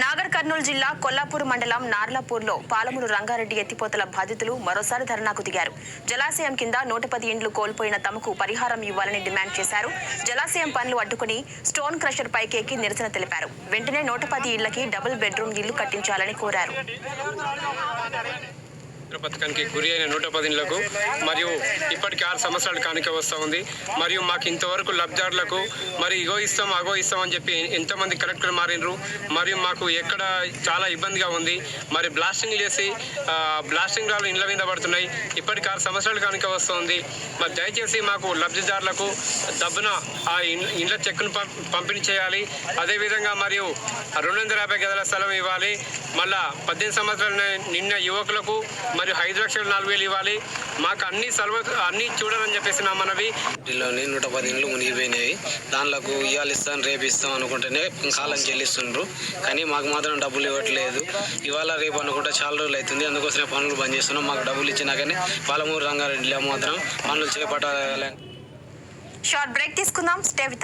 నాగర్ కర్నూలు జిల్లా కొల్లాపూర్ మండలం నార్లాపూర్లో పాలమూరు రంగారెడ్డి ఎత్తిపోతల బాధితులు మరోసారి ధర్నాకు దిగారు. జలాశయం కింద నూట పది ఇండ్లు కోల్పోయిన తమకు పరిహారం ఇవ్వాలని డిమాండ్ చేశారు. జలాశయం పనులు అడ్డుకుని స్టోన్ క్రషర్ పైకెక్కి నిరసన తెలిపారు. వెంటనే నూట పది ఇళ్ళకి డబుల్ బెడ్రూమ్ ఇల్లు కట్టించాలని కోరారు. పథకానికి గురి అయిన నూట పదిలకు మరియు ఇప్పటికి ఆరు సంవత్సరాలు కానుక వస్తూ ఉంది. మరియు మాకు ఇంతవరకు లబ్ధిదారులకు మరి ఇగో ఇస్తాం అగో ఇస్తాం అని చెప్పి ఎంతమంది కలెక్టర్ మారినరు మరియు మాకు ఎక్కడ చాలా ఇబ్బందిగా ఉంది. మరి బ్లాస్టింగ్ చేసి బ్లాస్టింగ్ రాళ్ళు ఇండ్ల మీద పడుతున్నాయి. ఇప్పటికి ఆరు సంవత్సరాలు కానుక వస్తుంది మరి దయచేసి మాకు లబ్ధిదారులకు దబ్బున ఆ ఇండ్ల చెక్కును పం- పంపిణీ చేయాలి. అదేవిధంగా మరియు రెండు వందల యాభై గదుల స్థలం ఇవ్వాలి. మళ్ళా పద్దెనిమిది సంవత్సరాల నిన్న యువకులకు మరియు ఐదు లక్షలు నాలుగు వేలు ఇవ్వాలి. మాకు అన్ని సర్వ అన్ని చూడాలని చెప్పేసి నా మనవి. ఇంట్లోని నూట పది ఇండ్లు మునిగిపోయినాయి. దానిలకు ఇవాళ ఇస్తాను రేపు ఇస్తాం అనుకుంటేనే కాలం చెల్లిస్తుండ్రు. కానీ మాకు మాత్రం డబ్బులు ఇవ్వట్లేదు. ఇవాళ రేపు అనుకుంటే చాలా రోజులు అవుతుంది. అందుకోసమే పనులు బంద్ చేస్తున్నాం. మాకు డబ్బులు ఇచ్చినా కానీ పాలమూరు రంగారెడ్డిలో మాత్రం పనులు చేపట్టాలి. షార్ట్ బ్రేక్ తీసుకుందాం. స్టే